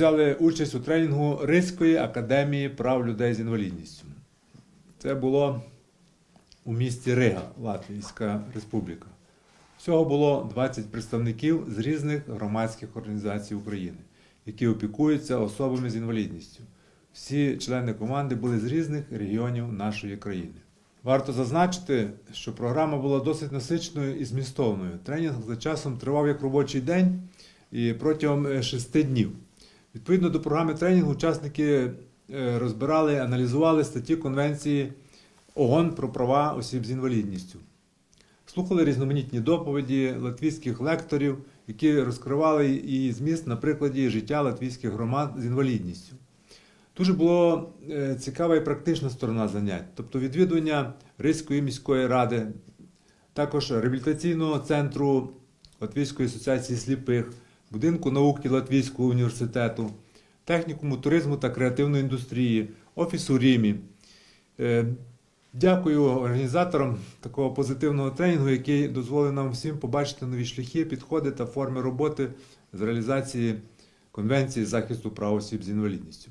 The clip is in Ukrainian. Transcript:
взяли участь у тренінгу Ризької академії прав людей з інвалідністю. Це було у місті Рига, Латвійська Республіка. Всього було 20 представників з різних громадських організацій України, які опікуються особами з інвалідністю. Всі члени команди були з різних регіонів нашої країни. Варто зазначити, що програма була досить насиченою і змістовною. Тренінг за часом тривав як робочий день і протягом е, шести днів. Відповідно до програми тренінгу, учасники е, розбирали, аналізували статті Конвенції ООН про права осіб з інвалідністю. Слухали різноманітні доповіді латвійських лекторів, які розкривали її зміст на прикладі життя латвійських громад з інвалідністю. Дуже була е, цікава і практична сторона занять, тобто відвідування Ризької міської ради, також реабілітаційного центру Латвійської асоціації сліпих, будинку науки Латвійського університету, технікуму туризму та креативної індустрії, офісу Рімі. Е, Дякую організаторам такого позитивного тренінгу, який дозволив нам всім побачити нові шляхи, підходи та форми роботи з реалізації Конвенції захисту прав осіб з інвалідністю.